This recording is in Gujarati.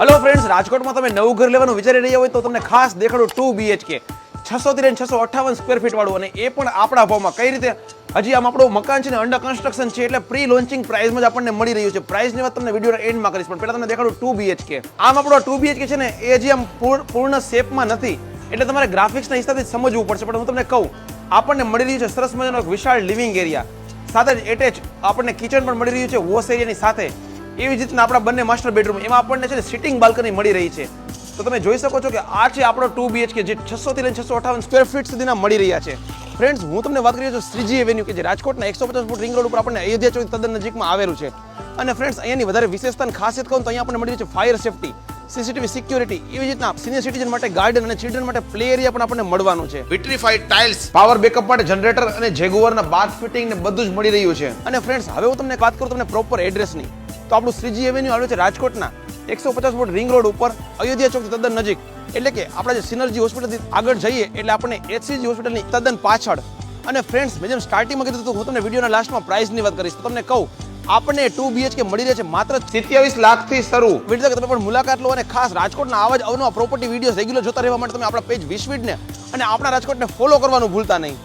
હલો ફ્રેન્ડ્સ રાજકોટમાં તમે નવું ઘર લેવાનું વિચારી રહ્યા હોય તો તમને ખાસ દેખાડું ટુ બીએચકે છસો થી છસો અઠાવન સ્ક્વેર ફીટ વાળું અને એ પણ આપણા ભાવમાં. કઈ રીતે? હજી આમ આપણું મકાન છે ને અંડર કન્સ્ટ્રક્શન છે એટલે પ્રી લોન્ચિંગ પ્રાઇસમાં જ આપણને મળી રહ્યું છે. પ્રાઇસની વાત તમને વિડીયોના એન્ડમાં કરીશ, પણ પહેલા તમને દેખાડું ટુ બીએચકે આમ આપણો ટુ બીએચકે છે ને, એ હજી આમ પૂર્ણ શેપમાં નથી. એટલે તમારે ગ્રાફિક્સના હિસાબે સમજવું પડશે. પણ હું તમને કહું, આપણને મળી રહ્યું છે સરસ મજાનો વિશાળ લિવિંગ એરિયા સાથે જ એટેચ આપણને કિચન પણ મળી રહ્યું છે વોશ એરિયાની સાથે. એવી જ રીતના આપણા બંને માસ્ટર બેડરૂમ એમાં આપણને છે ને સિટિંગ બાલ્કની મળી રહી છે. તો તમે જોઈ શકો છો કે આ છે આપણો ટુ બીએચકે જે છસો થી લઈને છસો અઠાવન સ્ક્વેર ફીટ સુધીના મળી રહ્યા છે. ફ્રેન્ડ્સ હું તમને વાત કરી રહ્યો છું શ્રીજી એવેન્યુ કે જે રાજકોટના એકસો પચાસ ફૂટ રિંગ રોડ ઉપર આપણને અયોધ્યા ચોક તદ્દન નજીકમાં આવેલું છે. અને ફ્રેન્ડ્સ અહીંયાની વધારે વિશેષતા ખાસિયત કહું તો અહીંયા આપણને મળી રહી છે ફાયર સેફટી સીસીટીવી સિક્યોરિટી એવી રીતના સિનિયર સિટીઝન માટે ગાર્ડન અને ચિલ્ડ્રન માટે પ્લે એરિયા પણ આપણને મળવાનું છે. વિટ્રીફાઈડ ટાઇલ્સ પાવર બેકઅપ માટે જનરેટર અને જેગુઆરના બાથ ફિટિંગ ને બધું જ મળી રહ્યું છે. અને ફ્રેન્ડ્સ હવે હું તમને વાત કરું તમને પ્રોપર એડ્રેસની તો આપણું શ્રીજી એવેન્યુ આવ્યું છે રાજકોટના. એકસો પચાસ ફૂટ રિંગ રોડ ઉપર અયોધ્યા ચોક તદ્દન નજીક. એટલે કે આપણે જે સિનર્જી હોસ્પિટલથી આગળ જઈએ એટલે આપણે એચસીજી હોસ્પિટલની તદ્દન પાછળ. અને ફ્રેન્ડ્સ મેં જેમ સ્ટાર્ટિંગમાં કીધું હતું, હું તમને વિડીયોના લાસ્ટમાં પ્રાઇસની વાત કરીશ. તો તમને કહું, આપણને ટુ બીએચકે મળી રહે છે માત્ર સિત્યાવીસ લાખથી શરૂ. વીડિયો તમે પણ મુલાકાત લો અને ખાસ રાજકોટના આવા જ અવનવા પ્રોપર્ટી વીડિયો રેગ્યુલર જોતા રહેવા માટે તમે આપણા પેજ વિશ્વિડને અને આપણા રાજકોટને ફોલો કરવાનું ભૂલતા નહીં.